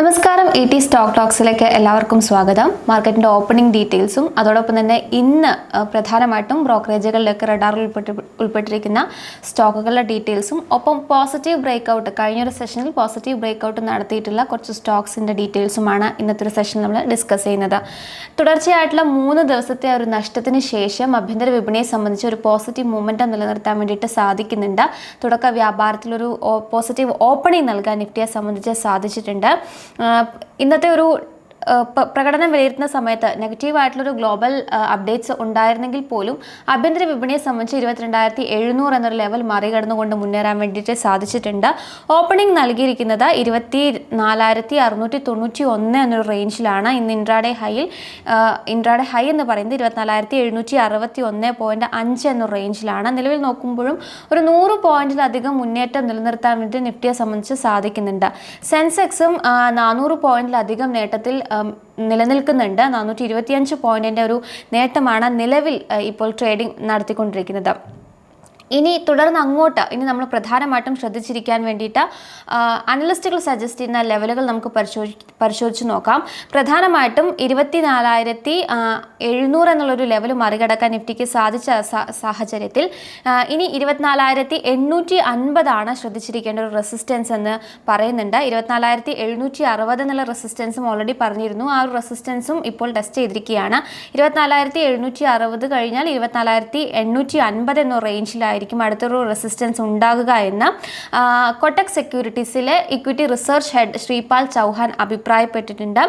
നമസ്കാരം E T stock ടോക്സിലേക്ക് എല്ലാവർക്കും സ്വാഗതം. മാർക്കറ്റിന്റെ ഓപ്പണിംഗ് ഡീറ്റെയിൽസും അതോടൊപ്പം തന്നെ ഇന്ന് പ്രധാനമായിട്ടും ബ്രോക്കറേജുകളിലേക്ക് റഡാറിൽ ഉൾപ്പെട്ട് ഉൾപ്പെട്ടിരിക്കുന്ന സ്റ്റോക്കുകളുടെ ഡീറ്റെയിൽസും ഒപ്പം പോസിറ്റീവ് ബ്രേക്ക്ഔട്ട് കഴിഞ്ഞൊരു സെഷനിൽ പോസിറ്റീവ് ബ്രേക്ക്ഔട്ട് നടത്തിയിട്ടുള്ള കുറച്ച് സ്റ്റോക്സിന്റെ ഡീറ്റെയിൽസുമാണ് ഇന്നത്തെ ഒരു സെഷൻ നമ്മൾ ഡിസ്കസ് ചെയ്യുന്നത്. തുടർച്ചയായിട്ടുള്ള മൂന്ന് ദിവസത്തെ ഒരു നഷ്ടത്തിന് ശേഷം ആഭ്യന്തര വിപണിയെ സംബന്ധിച്ച് ഒരു പോസിറ്റീവ് മൂവ്മെന്റ് നിലനിർത്താൻ വേണ്ടിയിട്ട് സാധിക്കുന്നുണ്ട്. തുടക്ക വ്യാപാരത്തിലൊരു പോസിറ്റീവ് ഓപ്പണിംഗ് നൽകാൻ നിഫ്റ്റിയെ സംബന്ധിച്ച് സാധിച്ചിട്ടുണ്ട്. ഇന്നത്തെ ഒരു പ്രകടനം വിലയിരുത്തുന്ന സമയത്ത് നെഗറ്റീവ് നെഗറ്റീവായിട്ടുള്ളൊരു ഗ്ലോബൽ അപ്ഡേറ്റ്സ് ഉണ്ടായിരുന്നെങ്കിൽ പോലും ആഭ്യന്തര വിപണിയെ സംബന്ധിച്ച് ഇരുപത്തിരണ്ടായിരത്തി എഴുന്നൂറ് എന്നൊരു ലെവൽ മറികടന്നുകൊണ്ട് മുന്നേറാൻ വേണ്ടിയിട്ട് സാധിച്ചിട്ടുണ്ട്. ഓപ്പണിംഗ് നൽകിയിരിക്കുന്നത് ഇരുപത്തി നാലായിരത്തി അറുന്നൂറ്റി തൊണ്ണൂറ്റി ഒന്ന് എന്നൊരു റേഞ്ചിലാണ് ഇന്ന് ഇൻട്രാഡേ ഹൈയിൽ ഇൻട്രാഡേ ഹൈ എന്ന് പറയുന്നത് ഇരുപത്തിനാലായിരത്തി എഴുന്നൂറ്റി അറുപത്തി ഒന്ന് പോയിന്റ് അഞ്ച് എന്ന റേഞ്ചിലാണ് നിലവിൽ നോക്കുമ്പോഴും ഒരു നൂറ് പോയിന്റിലധികം മുന്നേറ്റം നിലനിർത്താൻ വേണ്ടി നിഫ്റ്റിയെ സംബന്ധിച്ച് സാധിക്കുന്നുണ്ട്. സെൻസെക്സും നാനൂറ് പോയിന്റിലധികം നേട്ടത്തിൽ നിലനിൽക്കുന്നുണ്ട്. നാനൂറ്റി ഇരുപത്തിയഞ്ച് പോയിന്റിന്റെ ഒരു നേട്ടമാണ് നിലവിൽ ഇപ്പോൾ ട്രേഡിംഗ് നടത്തിക്കൊണ്ടിരിക്കുന്നത്. ഇനി തുടർന്ന് അങ്ങോട്ട് ഇനി നമ്മൾ പ്രധാനമായിട്ടും ശ്രദ്ധിച്ചിരിക്കാൻ വേണ്ടിയിട്ട് അനലിസ്റ്റുകൾ സജസ്റ്റ് ചെയ്യുന്ന ലെവലുകൾ നമുക്ക് പരിശോധി പരിശോധിച്ച് നോക്കാം. പ്രധാനമായിട്ടും ഇരുപത്തിനാലായിരത്തി എഴുന്നൂറ് എന്നുള്ളൊരു ലെവൽ മറികടക്കാൻ നിഫ്റ്റിക്ക് സാധിച്ച സാഹചര്യത്തിൽ ഇനി ഇരുപത്തിനാലായിരത്തി എണ്ണൂറ്റി അൻപതാണ് ശ്രദ്ധിച്ചിരിക്കേണ്ട ഒരു റെസിസ്റ്റൻസ് എന്ന് പറയുന്നുണ്ട്. ഇരുപത്തിനാലായിരത്തി എഴുന്നൂറ്റി അറുപത് എന്നുള്ള റെസിസ്റ്റൻസും ഓൾറെഡി പറഞ്ഞിരുന്നു. ആ ഒരു റെസിസ്റ്റൻസും ഇപ്പോൾ ടെസ്റ്റ് ചെയ്തിരിക്കുകയാണ്. ഇരുപത്തിനാലായിരത്തി എഴുന്നൂറ്റി അറുപത് കഴിഞ്ഞാൽ ഇരുപത്തിനാലായിരത്തി എണ്ണൂറ്റി അൻപത് എന്ന റേഞ്ചിലായിരിക്കും അടുത്തൊരു റെസിസ്റ്റൻസ് ഉണ്ടാകുക എന്ന് Kotak സെക്യൂരിറ്റീസിലെ equity research head Shripal Chauhan അഭിപ്രായപ്പെട്ടിട്ടുണ്ട്.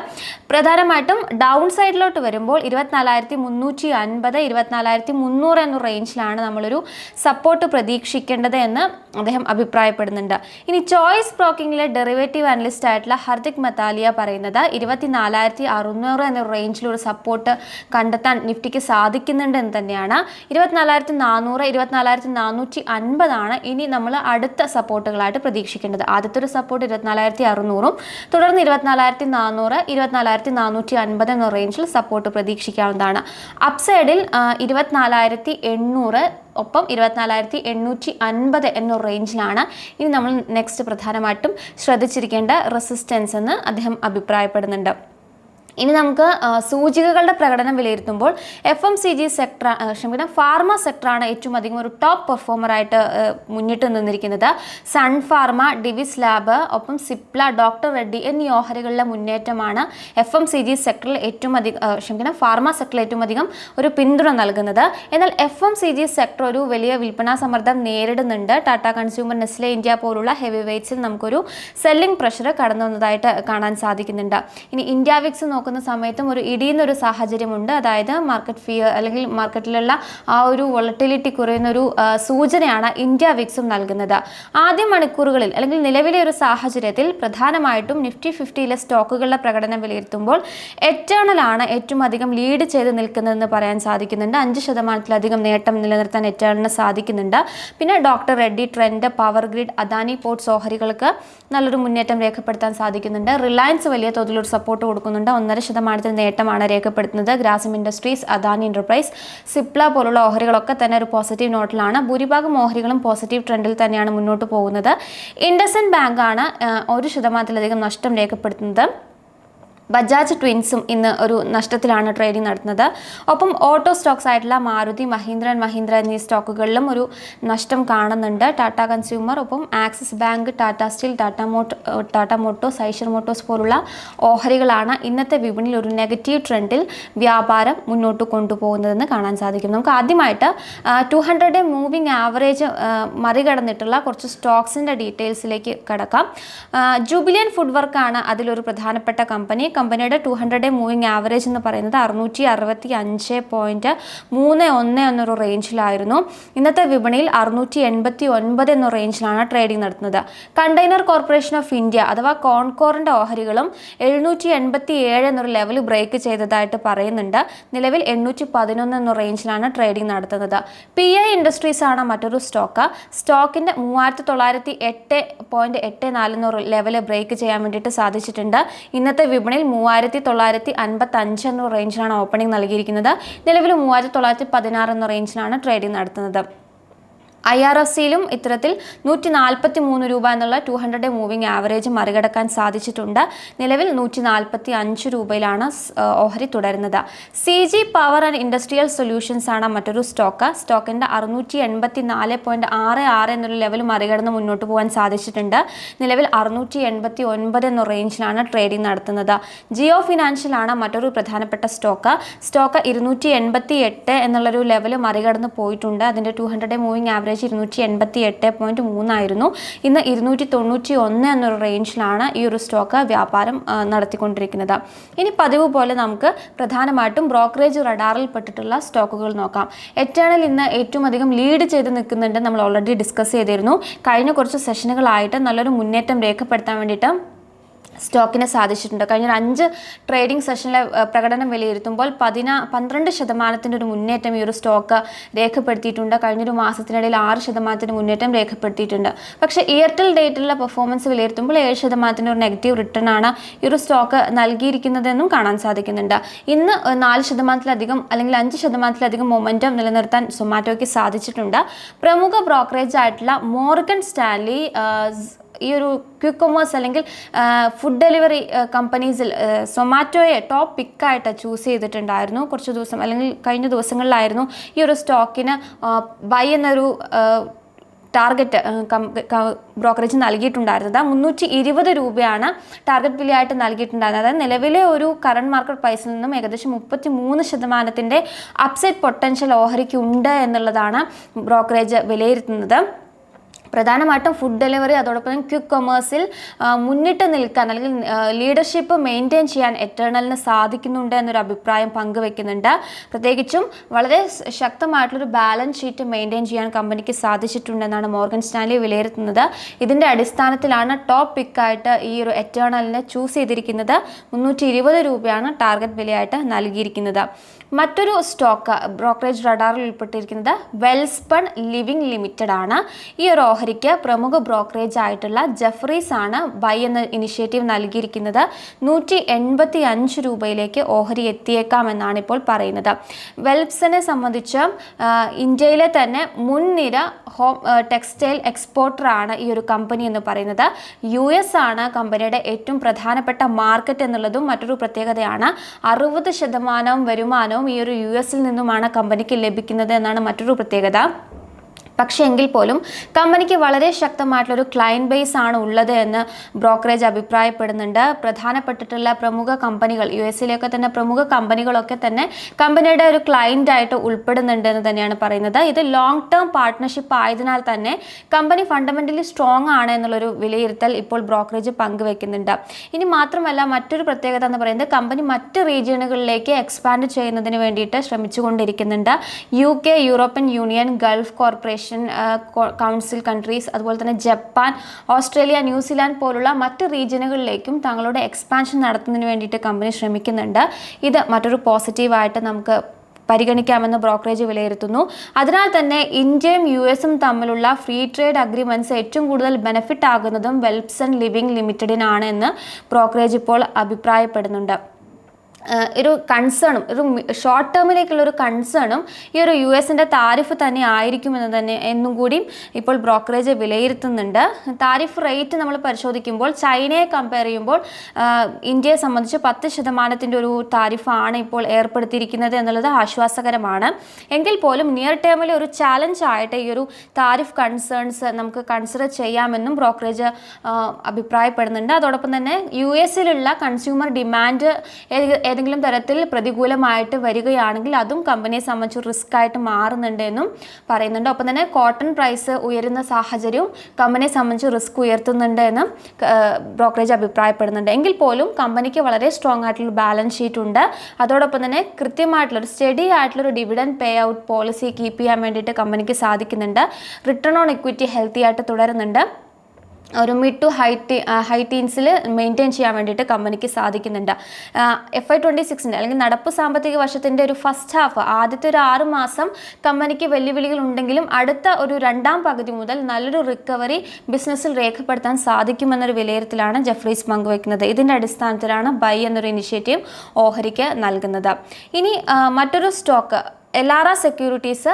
പ്രധാനമായിട്ടും ഡൗൺ സൈഡിലോട്ട് വരുമ്പോൾ ഇരുപത്തിനാലായിരത്തി മുന്നൂറ്റി അൻപത് ഇരുപത്തിനാലായിരത്തി മുന്നൂറ് എന്ന റേഞ്ചിലാണ് നമ്മളൊരു സപ്പോർട്ട് പ്രതീക്ഷിക്കേണ്ടത് എന്ന് അദ്ദേഹം അഭിപ്രായപ്പെടുന്നുണ്ട്. ഇനി ചോയ്സ് ബ്രോക്കിങ്ങിലെ ഡെറിവേറ്റീവ് അനലിസ്റ്റ് ആയിട്ടുള്ള ഹർദിക് മത്താലിയ പറയുന്നത് ഇരുപത്തിനാലായിരത്തി അറുന്നൂറ് എന്ന റേഞ്ചിൽ ഒരു സപ്പോർട്ട് കണ്ടെത്താൻ നിഫ്റ്റിക്ക് സാധിക്കുന്നുണ്ട് എന്ന് തന്നെയാണ്. ഇരുപത്തിനാലായിരത്തി നാനൂറ് ഇരുപത്തിനാലായിരത്തി നാനൂറ്റി അൻപതാണ് ഇനി നമ്മൾ അടുത്ത സപ്പോർട്ടുകളായിട്ട് പ്രതീക്ഷിക്കേണ്ടത്. ആദ്യത്തെ ഒരു സപ്പോർട്ട് ഇരുപത്തിനാലായിരത്തി അറുന്നൂറും തുടർന്ന് ഇരുപത്തിനാലായിരത്തി നാനൂറ് ഇരുപത്തിനാലായിരത്തി നാനൂറ്റി അൻപത് എന്ന റേഞ്ചിൽ സപ്പോർട്ട് പ്രതീക്ഷിക്കാവുന്നതാണ്. അപ്സൈഡിൽ ഇരുപത്തിനാലായിരത്തി എണ്ണൂറ് ഒപ്പം ഇരുപത്തിനാലായിരത്തി എണ്ണൂറ്റി അൻപത് എന്ന റേഞ്ചിലാണ് ഇനി നമ്മൾ നെക്സ്റ്റ് പ്രധാനമായിട്ടും ശ്രദ്ധിച്ചിരിക്കേണ്ട റെസിസ്റ്റൻസ് എന്ന് അദ്ദേഹം അഭിപ്രായപ്പെടുന്നുണ്ട്. ഇനി നമുക്ക് സൂചികകളുടെ പ്രകടനം വിലയിരുത്തുമ്പോൾ F M C G sector ക്ഷമിക്കണം ഫാർമ സെക്ടറാണ് ഏറ്റവും അധികം ഒരു ടോപ്പ് പെർഫോമറായിട്ട് മുന്നിട്ട് നിന്നിരിക്കുന്നത്. സൺ ഫാർമ ഡിവിസ് ലാബ് ഒപ്പം സിപ്ല ഡോക്ടർ റെഡ്ഡി എന്നീ ഓഹരികളിലെ മുന്നേറ്റമാണ് എഫ് എം സി ജി സെക്ടറിൽ ഏറ്റവും അധികം ക്ഷമിക്കണം ഫാർമ സെക്ടറിൽ ഏറ്റവും അധികം ഒരു പിന്തുണ നൽകുന്നത്. എന്നാൽ F M C G sector ഒരു വലിയ വിൽപ്പനാ സമ്മർദ്ദം നേരിടുന്നുണ്ട്. ടാറ്റ കൺസ്യൂമർ നെസ്ലെ ഇന്ത്യ പോലുള്ള ഹെവി വെയ്റ്റ്സിൽ നമുക്കൊരു സെല്ലിംഗ് പ്രഷർ കടന്നു വന്നതായിട്ട് കാണാൻ സാധിക്കുന്നുണ്ട്. ഇനി ഇന്ത്യ വിക്സ് നോക്കുന്ന സമയത്തും ഒരു ഇടിയുന്നൊരു സാഹചര്യമുണ്ട്. അതായത് മാർക്കറ്റ് ഫിയർ അല്ലെങ്കിൽ മാർക്കറ്റിലുള്ള ആ ഒരു വോളറ്റിലിറ്റി കുറയുന്ന ഒരു സൂചനയാണ് ഇന്ത്യ വിക്സും നൽകുന്നത്. ആദ്യ മണിക്കൂറുകളിൽ അല്ലെങ്കിൽ നിലവിലെ ഒരു സാഹചര്യത്തിൽ പ്രധാനമായിട്ടും നിഫ്റ്റി ഫിഫ്റ്റിയിലെ സ്റ്റോക്കുകളുടെ പ്രകടനം വിലയിരുത്തുമ്പോൾ എറ്റേണലാണ് ഏറ്റവും അധികം ലീഡ് ചെയ്ത് നിൽക്കുന്നതെന്ന് പറയാൻ സാധിക്കുന്നുണ്ട്. അഞ്ച് ശതമാനത്തിലധികം നേട്ടം നിലനിർത്താൻ എറ്റേണലിന് സാധിക്കുന്നുണ്ട്. പിന്നെ doctor Reddy Trent power grid Adani port ഓഹരികൾക്ക് നല്ലൊരു മുന്നേറ്റം രേഖപ്പെടുത്താൻ സാധിക്കുന്നുണ്ട്. റിലയൻസ് വലിയ തോതിലൊരു സപ്പോർട്ട് കൊടുക്കുന്നുണ്ട്. ഒന്നര ശതമാനത്തിൽ നേട്ടമാണ് രേഖപ്പെടുത്തുന്നത്. ഗ്രാസിം ഇൻഡസ്ട്രീസ് അദാനി എന്റർപ്രൈസ് സിപ്ല പോലുള്ള ഓഹരികളൊക്കെ തന്നെ ഒരു പോസിറ്റീവ് നോട്ടിലാണ്. ഭൂരിഭാഗം ഓഹരികളും പോസിറ്റീവ് ട്രെൻഡിൽ തന്നെയാണ് മുന്നോട്ട് പോകുന്നത്. ഇൻഡസൻ ബാങ്കാണ് ഒരു ശതമാനത്തിലധികം നഷ്ടം രേഖപ്പെടുത്തുന്നത്. ബജാജ് ട്വിൻസും ഇന്ന് ഒരു നഷ്ടത്തിലാണ് ട്രേഡിംഗ് നടത്തുന്നത്. ഒപ്പം ഓട്ടോ സ്റ്റോക്സ് ആയിട്ടുള്ള മാരുതി മഹീന്ദ്ര ആൻഡ് മഹീന്ദ്ര എന്നീ സ്റ്റോക്കുകളിലും ഒരു നഷ്ടം കാണുന്നുണ്ട്. ടാറ്റ കൺസ്യൂമർ ഒപ്പം Axis bank Tata steel Tata motor Tata motors Eicher motors പോലുള്ള ഓഹരികളാണ് ഇന്നത്തെ വിപണിയിൽ ഒരു നെഗറ്റീവ് ട്രെൻഡിൽ വ്യാപാരം മുന്നോട്ട് കൊണ്ടുപോകുന്നതെന്ന് കാണാൻ സാധിക്കും. നമുക്ക് ആദ്യമായിട്ട് ടു ഹൺഡ്രഡ് മൂവിങ് ആവറേജ് മറികടന്നിട്ടുള്ള കുറച്ച് സ്റ്റോക്സിന്റെ ഡീറ്റെയിൽസിലേക്ക് കടക്കാം. ജൂബിലിയൻ ഫുഡ് വർക്കാണ് അതിലൊരു പ്രധാനപ്പെട്ട കമ്പനി. കമ്പനിയുടെ two hundred day moving average എന്ന് പറയുന്നത് അറുന്നൂറ്റി അറുപത്തി അഞ്ച് പോയിന്റ് മൂന്ന് ഒന്ന് എന്നൊരു റേഞ്ചിലായിരുന്നു ഇന്നത്തെ വിപണിയിൽ അറുന്നൂറ്റി എൺപത്തി ഒൻപത് എന്ന റേഞ്ചിലാണ് ട്രേഡിംഗ് നടത്തുന്നത്. കണ്ടെയ്നർ കോർപ്പറേഷൻ ഓഫ് ഇന്ത്യ അഥവാ കോൺകോറിന്റെ ഓഹരികളും എഴുന്നൂറ്റി എൺപത്തി ഏഴ് എന്നൊരു ലെവൽ ബ്രേക്ക് ചെയ്തതായിട്ട് പറയുന്നുണ്ട്. നിലവിൽ എണ്ണൂറ്റി പതിനൊന്ന് എന്ന റേഞ്ചിലാണ് ട്രേഡിംഗ് നടത്തുന്നത്. പി ഐ ഇൻഡസ്ട്രീസ് ആണ് മറ്റൊരു സ്റ്റോക്ക് സ്റ്റോക്കിന്റെ മൂവായിരത്തി തൊള്ളായിരത്തി എട്ട് പോയിന്റ് എട്ട് നാല് എന്ന ലെവൽ ബ്രേക്ക് ചെയ്യാൻ വേണ്ടിയിട്ട് സാധിച്ചിട്ടുണ്ട്. ഇന്നത്തെ വിപണിയിൽ മൂവായിരത്തി തൊള്ളായിരത്തി അൻപത്തി അഞ്ച് എന്ന റേഞ്ചിലാണ് ഓപ്പണിംഗ് നൽകിയിരിക്കുന്നത്. നിലവിൽ മൂവായിരത്തി തൊള്ളായിരത്തി പതിനാറ് എന്ന റേഞ്ചിലാണ് ട്രേഡിംഗ് നടത്തുന്നത്. ഐ ആർ എഫ് സിയിലും ഇത്തരത്തിൽ നൂറ്റി നാൽപ്പത്തി മൂന്ന് രൂപ എന്നുള്ള ടു ഹൺഡ്രഡ് മൂവിംഗ് ആവറേജ് മറികടക്കാൻ സാധിച്ചിട്ടുണ്ട്. നിലവിൽ നൂറ്റി നാൽപ്പത്തി അഞ്ച് രൂപയിലാണ് ഓഹരി തുടരുന്നത്. C G power and industrial solutions ആണ് മറ്റൊരു സ്റ്റോക്ക്. സ്റ്റോക്കിന്റെ അറുന്നൂറ്റി എൺപത്തി നാല് പോയിന്റ് ആറ് ആറ് എന്നൊരു ലെവൽ മറികടന്ന് മുന്നോട്ട് പോകാൻ സാധിച്ചിട്ടുണ്ട്. നിലവിൽ അറുന്നൂറ്റി എൺപത്തി ഒൻപത് എന്ന റേഞ്ചിലാണ് ട്രേഡിംഗ് നടത്തുന്നത്. ജിയോ ഫിനാൻഷ്യൽ ആണ് മറ്റൊരു പ്രധാനപ്പെട്ട സ്റ്റോക്ക്. സ്റ്റോക്ക് ഇരുന്നൂറ്റി എൺപത്തി എട്ട് എന്നുള്ളൊരു ലെവൽ മറികടന്ന് പോയിട്ടുണ്ട്. അതിന്റെ ടു ഹൺഡ്രഡ് മൂവിംഗ് ആവറേജ് ഇരുന്നൂറ്റി എൺപത്തി എട്ട് പോയിന്റ് മൂന്നായിരുന്നു. ഇന്ന് ഇരുന്നൂറ്റി തൊണ്ണൂറ്റി ഒന്ന് എന്നൊരു റേഞ്ചിലാണ് ഈ ഒരു സ്റ്റോക്ക് വ്യാപാരം നടത്തിക്കൊണ്ടിരിക്കുന്നത്. ഇനി പതിവ് പോലെ നമുക്ക് പ്രധാനമായിട്ടും ബ്രോക്കറേജ് റഡാറിൽ പെട്ടിട്ടുള്ള സ്റ്റോക്കുകൾ നോക്കാം. എറ്റേണൽ ഇന്ന് ഏറ്റവും അധികം ലീഡ് ചെയ്ത് നിൽക്കുന്നുണ്ട് നമ്മൾ ഓൾറെഡി ഡിസ്കസ് ചെയ്തിരുന്നു. കഴിഞ്ഞ കുറച്ച് സെഷനുകളായിട്ട് നല്ലൊരു മുന്നേറ്റം രേഖപ്പെടുത്താൻ വേണ്ടിയിട്ട് സ്റ്റോക്കിന് സാധിച്ചിട്ടുണ്ട്. കഴിഞ്ഞ ഒരു അഞ്ച് ട്രേഡിംഗ് സെഷനിലെ പ്രകടനം വിലയിരുത്തുമ്പോൾ പതിനാ പന്ത്രണ്ട് ശതമാനത്തിന്റെ ഒരു മുന്നേറ്റം ഈ ഒരു സ്റ്റോക്ക് രേഖപ്പെടുത്തിയിട്ടുണ്ട്. കഴിഞ്ഞൊരു മാസത്തിനിടയിൽ ആറ് ശതമാനത്തിന്റെ മുന്നേറ്റം രേഖപ്പെടുത്തിയിട്ടുണ്ട്. പക്ഷേ എയർടെൽ ഡേറ്റിലുള്ള പെർഫോമൻസ് വിലയിരുത്തുമ്പോൾ ഏഴ് ശതമാനത്തിന്റെ ഒരു നെഗറ്റീവ് റിട്ടേൺ ആണ് ഈ ഒരു സ്റ്റോക്ക് നൽകിയിരിക്കുന്നതെന്നും കാണാൻ സാധിക്കുന്നുണ്ട്. ഇന്ന് നാല് ശതമാനത്തിലധികം അല്ലെങ്കിൽ അഞ്ച് ശതമാനത്തിലധികം മൊമെന്റം നിലനിർത്താൻ സൊമാറ്റോയ്ക്ക് സാധിച്ചിട്ടുണ്ട്. പ്രമുഖ ബ്രോക്കറേജ് ആയിട്ടുള്ള മോർഗൻ സ്റ്റാൻലി ഈ ഒരു ക്യൂ കൊമേഴ്സ് അല്ലെങ്കിൽ ഫുഡ് ഡെലിവറി കമ്പനീസിൽ സൊമാറ്റോയെ ടോപ്പ് പിക്കായിട്ട് ചൂസ് ചെയ്തിട്ടുണ്ടായിരുന്നു. കുറച്ച് ദിവസം അല്ലെങ്കിൽ കഴിഞ്ഞ ദിവസങ്ങളിലായിരുന്നു ഈ ഒരു സ്റ്റോക്കിന് ബൈ എന്നൊരു ടാർഗറ്റ് ബ്രോക്കറേജ് നൽകിയിട്ടുണ്ടായിരുന്നത്. മുന്നൂറ്റി ഇരുപത് രൂപയാണ് ടാർഗറ്റ് വിലയായിട്ട് നൽകിയിട്ടുണ്ടായിരുന്നത്. അതായത് നിലവിലെ ഒരു കറണ്ട് മാർക്കറ്റ് പ്രൈസിൽ നിന്നും ഏകദേശം മുപ്പത്തി മൂന്ന് ശതമാനത്തിന്റെ അപ്സൈഡ് പൊട്ടൻഷ്യൽ ഓഹരിക്ക് ഉണ്ട് എന്നുള്ളതാണ് ബ്രോക്കറേജ് വിലയിരുത്തുന്നത്. പ്രധാനമായിട്ടും ഫുഡ് ഡെലിവറി അതോടൊപ്പം ക്വിക്ക് കൊമേഴ്സിൽ മുന്നിട്ട് നിൽക്കാൻ അല്ലെങ്കിൽ ലീഡർഷിപ്പ് മെയിന്റെയിൻ ചെയ്യാൻ എറ്റേണലിന് സാധിക്കുന്നുണ്ട് എന്നൊരു അഭിപ്രായം പങ്കുവെക്കുന്നുണ്ട്. പ്രത്യേകിച്ചും വളരെ ശക്തമായിട്ടുള്ളൊരു ബാലൻസ് ഷീറ്റ് മെയിന്റെയിൻ ചെയ്യാൻ കമ്പനിക്ക് സാധിച്ചിട്ടുണ്ടെന്നാണ് മോർഗൻ സ്റ്റാൻലി വിലയിരുത്തുന്നത്. ഇതിന്റെ അടിസ്ഥാനത്തിലാണ് ടോപ്പ് പിക്കായിട്ട് ഈ ഒരു എറ്റേണലിനെ ചൂസ് ചെയ്തിരിക്കുന്നത്. മുന്നൂറ്റി രൂപയാണ് ടാർഗറ്റ് വിലയായിട്ട് നൽകിയിരിക്കുന്നത്. മറ്റൊരു സ്റ്റോക്ക് ബ്രോക്കറേജ് റഡാറിൽ ഉൾപ്പെട്ടിരിക്കുന്നത് വെൽസ്പൺ ലിവിംഗ് ലിമിറ്റഡ് ആണ്. ഈ ഒരു ഓഹരിക്ക് പ്രമുഖ ബ്രോക്കറേജ് ആയിട്ടുള്ള ജെഫ്രീസ് ആണ് ബൈ എന്ന ഇനിഷ്യേറ്റീവ് നൽകിയിരിക്കുന്നത്. നൂറ്റി എൺപത്തി അഞ്ച് രൂപയിലേക്ക് ഓഹരി എത്തിയേക്കാമെന്നാണ് ഇപ്പോൾ പറയുന്നത്. വെൽപ്സിനെ സംബന്ധിച്ച് ഇന്ത്യയിലെ തന്നെ മുൻനിര ഹോം ടെക്സ്റ്റൈൽ എക്സ്പോർട്ടറാണ് ഈ ഒരു കമ്പനി എന്ന് പറയുന്നത്. യു എസ് ആണ് കമ്പനിയുടെ ഏറ്റവും പ്രധാനപ്പെട്ട മാർക്കറ്റ് എന്നുള്ളതും മറ്റൊരു പ്രത്യേകതയാണ്. അറുപത് ശതമാനം വരുമാനവും ഈ ഒരു യു എസിൽ നിന്നുമാണ് കമ്പനിക്ക് ലഭിക്കുന്നത് എന്നാണ് മറ്റൊരു പ്രത്യേകത. പക്ഷേ എങ്കിൽ പോലും കമ്പനിക്ക് വളരെ ശക്തമായിട്ടുള്ളൊരു ക്ലയന്റ് ബേസ് ആണ് ഉള്ളത് എന്ന് ബ്രോക്കറേജ് അഭിപ്രായപ്പെടുന്നുണ്ട്. പ്രധാനപ്പെട്ടിട്ടുള്ള പ്രമുഖ കമ്പനികൾ യു എസിലെയൊക്കെ തന്നെ പ്രമുഖ കമ്പനികളൊക്കെ തന്നെ കമ്പനിയുടെ ഒരു ക്ലയന്റ് ആയിട്ട് ഉൾപ്പെടുന്നുണ്ട് എന്ന് തന്നെയാണ് പറയുന്നത്. ഇത് ലോങ് ടേം പാർട്ട്ണർഷിപ്പ് ആയതിനാൽ തന്നെ കമ്പനി ഫണ്ടമെന്റലി സ്ട്രോങ് ആണ് എന്നുള്ളൊരു വിലയിരുത്തൽ ഇപ്പോൾ ബ്രോക്കറേജ് പങ്കുവെക്കുന്നുണ്ട്. ഇനി മാത്രമല്ല മറ്റൊരു പ്രത്യേകത എന്ന് പറയുന്നത് കമ്പനി മറ്റ് റീജിയനുകളിലേക്ക് എക്സ്പാൻഡ് ചെയ്യുന്നതിന് വേണ്ടിയിട്ട് ശ്രമിച്ചുകൊണ്ടിരിക്കുന്നുണ്ട്. U K European union Gulf corporation കോ- കൗൺസിൽ കൺട്രീസ് അതുപോലെ തന്നെ ജപ്പാൻ ഓസ്ട്രേലിയ ന്യൂസിലാൻഡ് പോലുള്ള മറ്റ് റീജിയനുകളിലേക്കും തങ്ങളുടെ എക്സ്പാൻഷൻ നടത്തുന്നതിന് വേണ്ടിയിട്ട് കമ്പനി ശ്രമിക്കുന്നുണ്ട്. ഇത് മറ്റൊരു പോസിറ്റീവായിട്ട് നമുക്ക് പരിഗണിക്കാമെന്ന് ബ്രോക്കറേജ് വിലയിരുത്തുന്നു. അതിനാൽ തന്നെ ഇന്ത്യയും യു എസും തമ്മിലുള്ള ഫ്രീ ട്രേഡ് അഗ്രിമെന്റ്സ് ഏറ്റവും കൂടുതൽ ബെനിഫിറ്റ് ആകുന്നതും വെൽപ്സൺ ലിവിംഗ് ലിമിറ്റഡിനാണ് എന്ന് ബ്രോക്കറേജ് ഇപ്പോൾ അഭിപ്രായപ്പെടുന്നുണ്ട്. ഒരു കൺസേണും ഒരു ഷോർട്ട് ടേമിലേക്കുള്ള ഒരു കൺസേണും ഈ ഒരു യു എസിന്റെ താരിഫ് തന്നെ ആയിരിക്കുമെന്ന് തന്നെ എന്നും കൂടിയും ഇപ്പോൾ ബ്രോക്കറേജ് വിലയിരുത്തുന്നുണ്ട്. താരിഫ് റേറ്റ് നമ്മൾ പരിശോധിക്കുമ്പോൾ ചൈനയെ കമ്പയർ ചെയ്യുമ്പോൾ ഇന്ത്യയെ സംബന്ധിച്ച് പത്ത് ശതമാനത്തിന്റെ ഒരു താരിഫാണ് ഇപ്പോൾ ഏർപ്പെടുത്തിയിരിക്കുന്നത് എന്നുള്ളത് ആശ്വാസകരമാണ്. എങ്കിൽ പോലും നിയർ ടേമിൽ ഒരു ചാലഞ്ച് ആയിട്ട് ഈ ഒരു താരിഫ് കൺസേൺസ് നമുക്ക് കൺസിഡർ ചെയ്യാമെന്നും ബ്രോക്കറേജ് അഭിപ്രായപ്പെടുന്നുണ്ട്. അതോടൊപ്പം തന്നെ യു എസിലുള്ള കൺസ്യൂമർ ഡിമാൻഡ് ഏതെങ്കിലും തരത്തിൽ പ്രതികൂലമായിട്ട് വരികയാണെങ്കിൽ അതും കമ്പനിയെ സംബന്ധിച്ച് റിസ്ക് ആയിട്ട് മാറുന്നുണ്ട് എന്നും പറയുന്നുണ്ട്. ഒപ്പം തന്നെ കോട്ടൺ പ്രൈസ് ഉയരുന്ന സാഹചര്യവും കമ്പനിയെ സംബന്ധിച്ച് റിസ്ക് ഉയർത്തുന്നുണ്ട് എന്ന് ബ്രോക്കറേജ് അഭിപ്രായപ്പെടുന്നുണ്ട്. എങ്കിൽ പോലും കമ്പനിക്ക് വളരെ സ്ട്രോങ് ആയിട്ടുള്ള ബാലൻസ് ഷീറ്റ് ഉണ്ട്. അതോടൊപ്പം തന്നെ കൃത്യമായിട്ടുള്ള ഒരു സ്റ്റഡി ആയിട്ടുള്ള ഒരു dividend pay out policy keep ചെയ്യാൻ വേണ്ടിയിട്ട് കമ്പനിക്ക് സാധിക്കുന്നുണ്ട്. റിട്ടേൺ ഓൺ ഇക്വിറ്റി ഹെൽത്തി ആയിട്ട് തുടരുന്നുണ്ട്. ഒരു mid to high tea high ടീൻസിൽ മെയിന്റെയിൻ ചെയ്യാൻ വേണ്ടിയിട്ട് കമ്പനിക്ക് സാധിക്കുന്നുണ്ട്. എഫ് ഐ ട്വന്റി സിക്സിന്റെ അല്ലെങ്കിൽ നടപ്പ് സാമ്പത്തിക വർഷത്തിന്റെ ഒരു ഫസ്റ്റ് ഹാഫ് ആദ്യത്തെ ഒരു ആറ് മാസം കമ്പനിക്ക് വെല്ലുവിളികൾ ഉണ്ടെങ്കിലും അടുത്ത ഒരു രണ്ടാം പകുതി മുതൽ നല്ലൊരു റിക്കവറി ബിസിനസ്സിൽ രേഖപ്പെടുത്താൻ സാധിക്കുമെന്നൊരു വിലയിരുത്തലാണ് ജെഫ്രീസ് പങ്കുവയ്ക്കുന്നത്. ഇതിന്റെ അടിസ്ഥാനത്തിലാണ് ബൈ എന്നൊരു ഇനിഷ്യേറ്റീവ് ഓഹരിക്ക് നൽകുന്നത്. ഇനി മറ്റൊരു സ്റ്റോക്ക് എലാറ സെക്യൂരിറ്റീസ്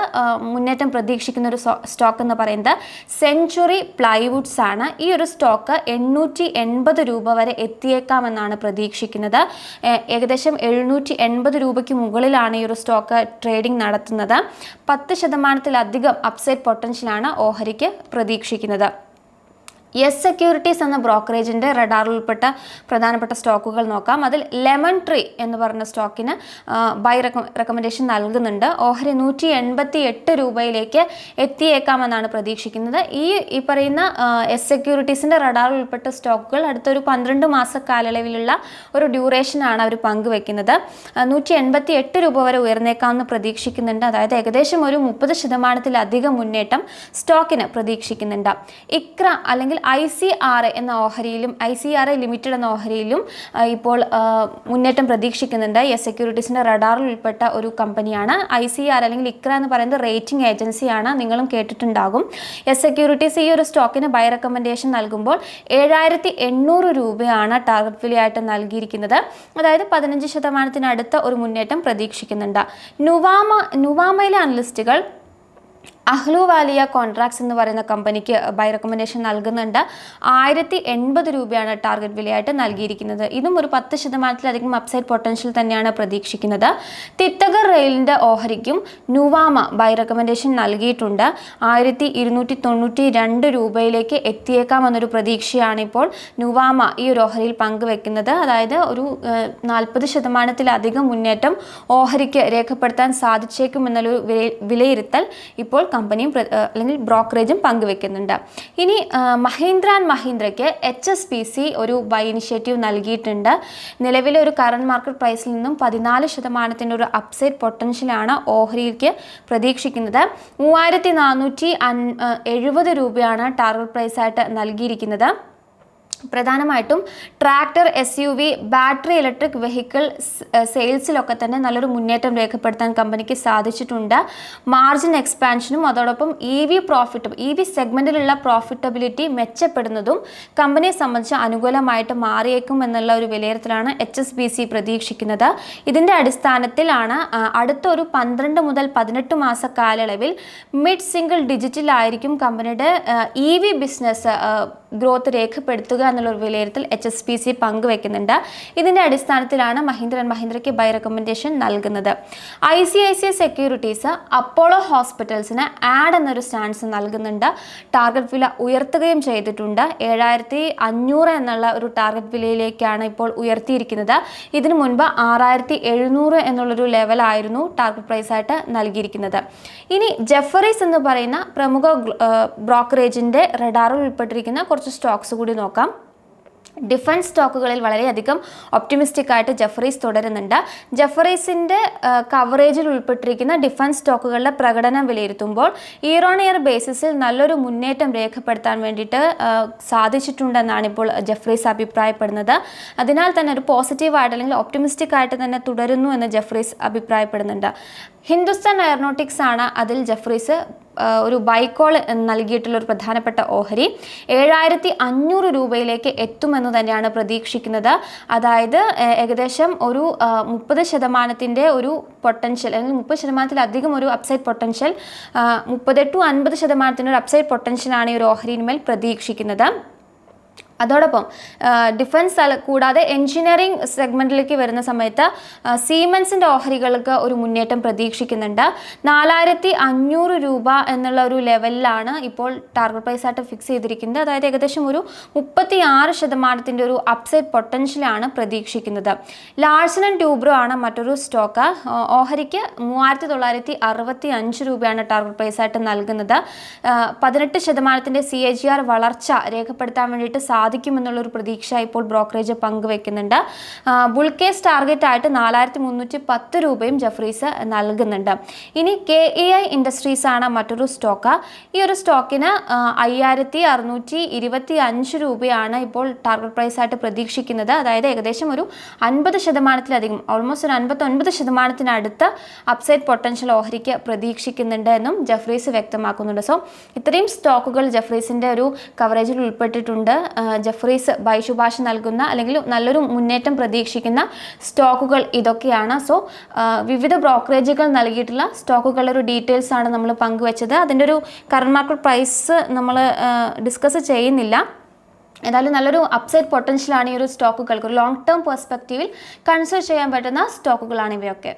മുന്നേറ്റം പ്രതീക്ഷിക്കുന്ന ഒരു സ്റ്റോക്ക് എന്ന് പറയുന്നത് സെഞ്ചുറി പ്ലൈവുഡ്സ് ആണ്. ഈ ഒരു സ്റ്റോക്ക് എണ്ണൂറ്റി എൺപത് രൂപ വരെ എത്തിയേക്കാമെന്നാണ് പ്രതീക്ഷിക്കുന്നത്. ഏകദേശം എഴുന്നൂറ്റി എൺപത് രൂപയ്ക്ക് മുകളിലാണ് ഈ ഒരു സ്റ്റോക്ക് ട്രേഡിംഗ് നടത്തുന്നത്. പത്ത് ശതമാനത്തിലധികം അപ്സൈഡ് പൊട്ടൻഷ്യലാണ് ഓഹരിക്ക് പ്രതീക്ഷിക്കുന്നത്. യെസ് സെക്യൂരിറ്റീസ് എന്ന ബ്രോക്കറേജിന്റെ റഡാറിൽ ഉൾപ്പെട്ട പ്രധാനപ്പെട്ട സ്റ്റോക്കുകൾ നോക്കാം. അതിൽ ലെമൺ ട്രീ എന്ന് പറഞ്ഞ സ്റ്റോക്കിന് ബൈ റെക്കമെൻഡേഷൻ നൽകുന്നുണ്ട്. ഓഹരി നൂറ്റി എൺപത്തി എട്ട് രൂപയിലേക്ക് എത്തിയേക്കാമെന്നാണ് പ്രതീക്ഷിക്കുന്നത്. ഈ ഈ പറയുന്ന എസ് സെക്യൂരിറ്റീസിന്റെ റഡാറിൽ ഉൾപ്പെട്ട സ്റ്റോക്കുകൾ അടുത്തൊരു പന്ത്രണ്ട് മാസ കാലയളവിലുള്ള ഒരു ഡ്യൂറേഷനാണ് അവർ പങ്കുവെക്കുന്നത്. നൂറ്റി എൺപത്തി എട്ട് രൂപ വരെ ഉയർന്നേക്കാമെന്ന് പ്രതീക്ഷിക്കുന്നുണ്ട്. അതായത് ഏകദേശം ഒരു മുപ്പത് ശതമാനത്തിലധികം മുന്നേറ്റം സ്റ്റോക്കിന് പ്രതീക്ഷിക്കുന്നുണ്ട്. ഇക്ര അല്ലെങ്കിൽ ഐ സി ആർ എന്ന ഓഹരിയിലും ഐ സി ആർ ലിമിറ്റഡ് എന്ന ഓഹരിയിലും ഇപ്പോൾ മുന്നേറ്റം പ്രതീക്ഷിക്കുന്നുണ്ട്. എസ് സെക്യൂരിറ്റീസിന്റെ റഡാറിൽ ഉൾപ്പെട്ട ഒരു കമ്പനിയാണ്. ഐ സി ആർ അല്ലെങ്കിൽ ഇക്ര എന്ന് പറയുന്നത് റേറ്റിംഗ് ഏജൻസിയാണ്. നിങ്ങളും കേട്ടിട്ടുണ്ടാകും. എസ് സെക്യൂരിറ്റീസ് ഈ ഒരു സ്റ്റോക്കിന് ബൈ റെക്കമെൻഡേഷൻ നൽകുമ്പോൾ ഏഴായിരത്തി എണ്ണൂറ് രൂപയാണ് ടാർഗറ്റ് വിലയായിട്ട് നൽകിയിരിക്കുന്നത്. അതായത് പതിനഞ്ച് ശതമാനത്തിനടുത്ത ഒരു മുന്നേറ്റം പ്രതീക്ഷിക്കുന്നുണ്ട്. നുവാമ നുവാമയിലെ അനലിസ്റ്റുകൾ അഹ്ലുവാലിയ കോൺട്രാക്ട്സ് എന്ന് പറയുന്ന കമ്പനിക്ക് ബൈ റെക്കമെൻഡേഷൻ നൽകുന്നുണ്ട്. ആയിരത്തി എൺപത് രൂപയാണ് ടാർഗറ്റ് വിലയായിട്ട് നൽകിയിരിക്കുന്നത്. ഇതും ഒരു പത്ത് ശതമാനത്തിലധികം അപ്സൈഡ് പൊട്ടൻഷ്യൽ തന്നെയാണ് പ്രതീക്ഷിക്കുന്നത്. തിത്തഗർ റെയിലിന്റെ ഓഹരിക്കും നുവാമ ബൈ റെക്കമെൻഡേഷൻ നൽകിയിട്ടുണ്ട്. ആയിരത്തി ഇരുന്നൂറ്റി തൊണ്ണൂറ്റി രണ്ട് രൂപയിലേക്ക് എത്തിയേക്കാമെന്നൊരു പ്രതീക്ഷയാണ് ഇപ്പോൾ നുവാമ ഈ ഒരു ഓഹരിയിൽ പങ്കുവെക്കുന്നത്. അതായത് ഒരു നാൽപ്പത് ശതമാനത്തിലധികം മുന്നേറ്റം ഓഹരിക്ക് രേഖപ്പെടുത്താൻ സാധിച്ചേക്കും എന്നൊരു വിലയിരുത്തൽ ഇപ്പോൾ കമ്പനിയും അല്ലെങ്കിൽ ബ്രോക്കറേജും പങ്കുവെക്കുന്നുണ്ട്. ഇനി മഹീന്ദ്ര ആൻഡ് മഹീന്ദ്രയ്ക്ക് എച്ച് എസ് പി സി ഒരു ബൈ ഇനിഷ്യേറ്റീവ് നൽകിയിട്ടുണ്ട്. നിലവിലെ ഒരു കറണ്ട് മാർക്കറ്റ് പ്രൈസിൽ നിന്നും പതിനാല് ശതമാനത്തിന്റെ ഒരു അപ്സൈഡ് പൊട്ടൻഷ്യലാണ് ഓഹരിക്ക് പ്രതീക്ഷിക്കുന്നത്. മൂവായിരത്തി നാനൂറ്റി എഴുപത് രൂപയാണ് ടാർഗറ്റ് പ്രൈസായിട്ട് നൽകിയിരിക്കുന്നത്. പ്രധാനമായിട്ടും tractor S U V battery electric vehicle സെയിൽസിലൊക്കെ തന്നെ നല്ലൊരു മുന്നേറ്റം രേഖപ്പെടുത്താൻ കമ്പനിക്ക് സാധിച്ചിട്ടുണ്ട്. മാർജിൻ എക്സ്പാൻഷനും അതോടൊപ്പം ഇ വി പ്രോഫിറ്റും ഇ വി സെഗ്മെന്റിലുള്ള പ്രോഫിറ്റബിലിറ്റി മെച്ചപ്പെടുന്നതും കമ്പനിയെ സംബന്ധിച്ച് അനുകൂലമായിട്ട് മാറിയേക്കും എന്നുള്ള ഒരു വിലയിരുത്തലാണ് എച്ച് എസ് ബി സി പ്രതീക്ഷിക്കുന്നത്. ഇതിന്റെ അടിസ്ഥാനത്തിലാണ് അടുത്ത ഒരു പന്ത്രണ്ട് മുതൽ പതിനെട്ട് മാസ കാലയളവിൽ മിഡ് സിംഗിൾ ഡിജിറ്റിലായിരിക്കും കമ്പനിയുടെ ഇ വി ബിസിനസ് ഗ്രോത്ത് രേഖപ്പെടുത്തുക എന്നുള്ള ഒരു വിലയിരുത്തൽ എച്ച് എസ് പി സി പങ്കുവെക്കുന്നുണ്ട് ഇതിന്റെ അടിസ്ഥാനത്തിലാണ് മഹീന്ദ്ര ആൻഡ് മഹീന്ദ്രയ്ക്ക് ബൈ റെക്കമെൻഡേഷൻ നൽകുന്നത്. I C I C I securities Apollo ഹോസ്പിറ്റൽസിന് add എന്നൊരു സ്റ്റാൻസ് നൽകുന്നുണ്ട്. ടാർഗറ്റ് വില ഉയർത്തുകയും ചെയ്തിട്ടുണ്ട്. ഏഴായിരത്തി അഞ്ഞൂറ് എന്നുള്ള ഒരു ടാർഗറ്റ് വിലയിലേക്കാണ് ഇപ്പോൾ ഉയർത്തിയിരിക്കുന്നത്. ഇതിനു മുൻപ് ആറായിരത്തി എഴുന്നൂറ് എന്നുള്ളൊരു ലെവലായിരുന്നു ടാർഗറ്റ് പ്രൈസ് ആയിട്ട് നൽകിയിരിക്കുന്നത്. ഇനി ജെഫറീസ് എന്ന് പറയുന്ന പ്രമുഖ ബ്രോക്കറേജിന്റെ റഡാറിൽ ഉൾപ്പെട്ടിരിക്കുന്ന കുറച്ച് സ്റ്റോക്സ് കൂടി നോക്കാം. ഡിഫൻസ് സ്റ്റോക്കുകളിൽ വളരെയധികം ഒപ്റ്റിമിസ്റ്റിക് ആയിട്ട് ജഫറീസ് തുടരുന്നുണ്ട്. ജഫറീസിന്റെ കവറേജിൽ ഉൾപ്പെട്ടിരിക്കുന്ന ഡിഫൻസ് സ്റ്റോക്കുകളുടെ പ്രകടനം വിലയിരുത്തുമ്പോൾ ഇയർ ഓൺ ഇയർ ബേസിസിൽ നല്ലൊരു മുന്നേറ്റം രേഖപ്പെടുത്താൻ വേണ്ടിയിട്ട് സാധിച്ചിട്ടുണ്ടെന്നാണ് ഇപ്പോൾ ജഫ്രീസ് അഭിപ്രായപ്പെടുന്നത്. അതിനാൽ തന്നെ ഒരു പോസിറ്റീവായിട്ട് അല്ലെങ്കിൽ ഒപ്റ്റിമിസ്റ്റിക് ആയിട്ട് തന്നെ തുടരുന്നു എന്ന് ജഫ്രീസ് അഭിപ്രായപ്പെടുന്നുണ്ട്. ഹിന്ദുസ്ഥാൻ എയറോനോട്ടിക്സ് ആണ് അതിൽ ജഫ്രീസ് ഒരു ബൈക്കോൾ നൽകിയിട്ടുള്ള ഒരു പ്രധാനപ്പെട്ട ഓഹരി. ഏഴായിരത്തി അഞ്ഞൂറ് രൂപയിലേക്ക് എത്തുമെന്ന് തന്നെയാണ് പ്രതീക്ഷിക്കുന്നത്. അതായത് ഏകദേശം ഒരു മുപ്പത് ശതമാനത്തിന്റെ ഒരു പൊട്ടൻഷ്യൽ അല്ലെങ്കിൽ മുപ്പത് ശതമാനത്തിലധികം ഒരു അപ്സൈഡ് പൊട്ടൻഷ്യൽ മുപ്പത് ടു അൻപത് ശതമാനത്തിന്റെ ഒരു അപ്സൈഡ് പൊട്ടൻഷ്യലാണ് ഈ ഒരു ഓഹരിന്മേൽ പ്രതീക്ഷിക്കുന്നത്. അതോടൊപ്പം ഡിഫൻസ് കൂടാതെ എഞ്ചിനീയറിംഗ് സെഗ്മെന്റിലേക്ക് വരുന്ന സമയത്ത് സീമെൻസിന്റെ ഓഹരികൾക്ക് ഒരു മുന്നേറ്റം പ്രതീക്ഷിക്കുന്നുണ്ട്. നാലായിരത്തി അഞ്ഞൂറ് രൂപ എന്നുള്ള ഒരു ലെവലിലാണ് ഇപ്പോൾ ടാർഗറ്റ് പ്രൈസ് ആയിട്ട് ഫിക്സ് ചെയ്തിരിക്കുന്നത്. അതായത് ഏകദേശം ഒരു മുപ്പത്തി ആറ് ശതമാനത്തിന്റെ ഒരു അപ്സൈഡ് പൊട്ടൻഷ്യലാണ് പ്രതീക്ഷിക്കുന്നത്. ലാർജൻ ആൻഡ് ട്യൂബ്രോ ആണ് മറ്റൊരു സ്റ്റോക്ക് ഓഹരിക്ക് മൂവായിരത്തി തൊള്ളായിരത്തി അറുപത്തി അഞ്ച് രൂപയാണ് ടാർഗറ്റ് പ്രൈസ് ആയിട്ട് നൽകുന്നത്. പതിനെട്ട് ശതമാനത്തിന്റെ സി എ ജി ആർ വളർച്ച രേഖപ്പെടുത്താൻ വേണ്ടിയിട്ട് സാധിക്കും. സാധിക്കുമെന്നുള്ളൊരു പ്രതീക്ഷ ഇപ്പോൾ ബ്രോക്കറേജ് പങ്കുവെക്കുന്നുണ്ട്. ബുൾ കേസ് ടാർഗറ്റ് ആയിട്ട് നാലായിരത്തി മുന്നൂറ്റി പത്ത് രൂപയും ജഫ്രീസ് നൽകുന്നുണ്ട്. ഇനി കെ ഇ ഐ ഇൻഡസ്ട്രീസ് ആണ് മറ്റൊരു സ്റ്റോക്ക്. ഈ ഒരു സ്റ്റോക്കിന് അയ്യായിരത്തി അറുന്നൂറ്റി ഇരുപത്തി അഞ്ച് രൂപയാണ് ഇപ്പോൾ ടാർഗറ്റ് പ്രൈസ് ആയിട്ട് പ്രതീക്ഷിക്കുന്നത്. അതായത് ഏകദേശം ഒരു അൻപത് ശതമാനത്തിലധികം ഓൾമോസ്റ്റ് ഒരു അൻപത്തൊൻപത് ശതമാനത്തിനടുത്ത് അപ്സൈഡ് പൊട്ടൻഷ്യൽ ഓഹരിക്ക് പ്രതീക്ഷിക്കുന്നുണ്ട് എന്നും ജഫ്രീസ് വ്യക്തമാക്കുന്നുണ്ട്. സോ ഇത്രയും സ്റ്റോക്കുകൾ ജഫ്രീസിന്റെ ഒരു കവറേജിൽ ഉൾപ്പെട്ടിട്ടുണ്ട്. ജെഫ്രീസ് ശുപാർശ നൽകുന്ന അല്ലെങ്കിൽ നല്ലൊരു മുന്നേറ്റം പ്രതീക്ഷിക്കുന്ന സ്റ്റോക്കുകൾ ഇതൊക്കെയാണ്. സോ വിവിധ ബ്രോക്കറേജുകൾ നൽകിയിട്ടുള്ള സ്റ്റോക്കുകളുടെ ഒരു ഡീറ്റെയിൽസ് ആണ് നമ്മൾ പങ്കുവച്ചത്. അതിന്റെ ഒരു കറണ്ട് മാർക്കറ്റ് പ്രൈസ് നമ്മൾ ഡിസ്കസ് ചെയ്യുന്നില്ല. ഏതായാലും നല്ലൊരു അപ്സൈഡ് പൊട്ടൻഷ്യലാണ് ഈ ഒരു സ്റ്റോക്കുകൾക്ക്. ഒരു ലോങ് ടേം പെർസ്പെക്റ്റീവിൽ കൺസിഡർ ചെയ്യാൻ പറ്റുന്ന സ്റ്റോക്കുകളാണ് ഇവയൊക്കെ.